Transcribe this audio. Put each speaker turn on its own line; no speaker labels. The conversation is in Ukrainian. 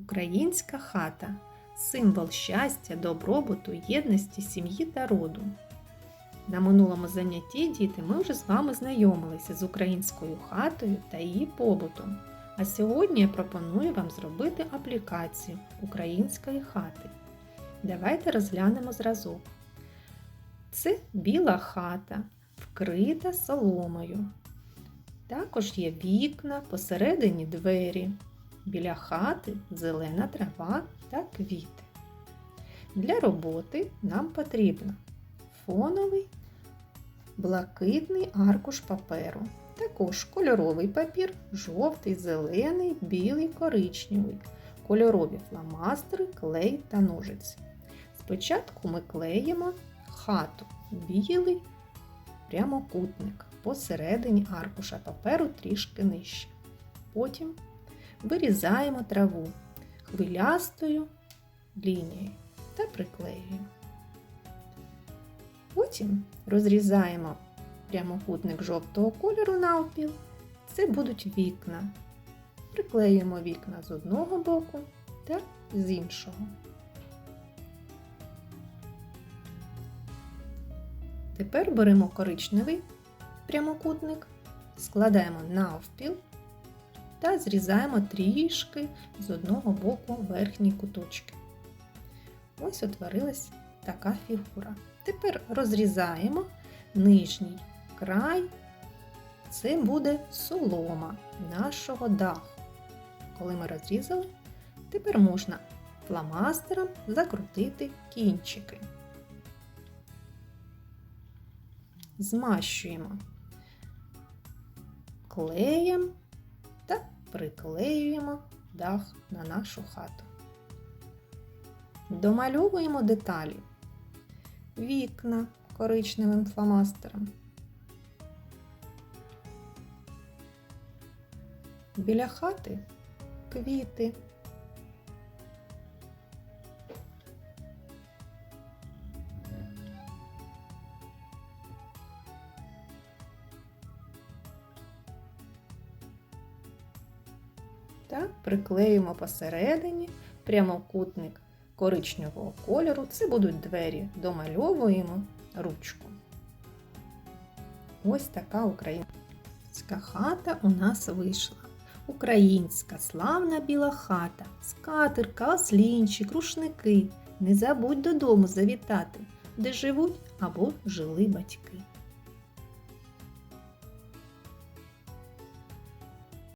Українська хата символ щастя, добробуту, єдності сім'ї та роду. На минулому занятті, діти, ми вже з вами знайомилися з українською хатою та її побутом. А сьогодні я пропоную вам зробити аплікацію української хати. Давайте розглянемо зразок. Це біла хата, вкрита соломою. Також є вікна, посередині двері. Біля хати зелена трава та квіти. Для роботи нам потрібно фоновий блакитний аркуш паперу. Також кольоровий папір, жовтий, зелений, білий, коричневий, кольорові фломастери, клей та ножиці. Спочатку ми клеїмо хату білий прямокутник посередині аркуша паперу трішки нижче. Потім вирізаємо траву хвилястою лінією та приклеюємо. Потім розрізаємо прямокутник жовтого кольору навпіл. Це будуть вікна. Приклеюємо вікна з одного боку та з іншого. Тепер беремо коричневий прямокутник, складаємо навпіл та зрізаємо трішки з одного боку верхні куточки. Ось утворилась така фігура. Тепер розрізаємо нижній край, це буде солома нашого даху. Коли ми розрізали, тепер можна фломастером закрутити кінчики. Змащуємо клеєм та приклеюємо дах на нашу хату. Домальовуємо деталі. Вікна коричневим фломастером. Біля хати квіти. Та приклеїмо посередині прямокутник коричневого кольору. Це будуть двері. Домальовуємо ручку. Ось така українська хата у нас вийшла. Українська славна біла хата, скатерка, ослінчик, рушники. Не забудь додому завітати, де живуть або жили батьки.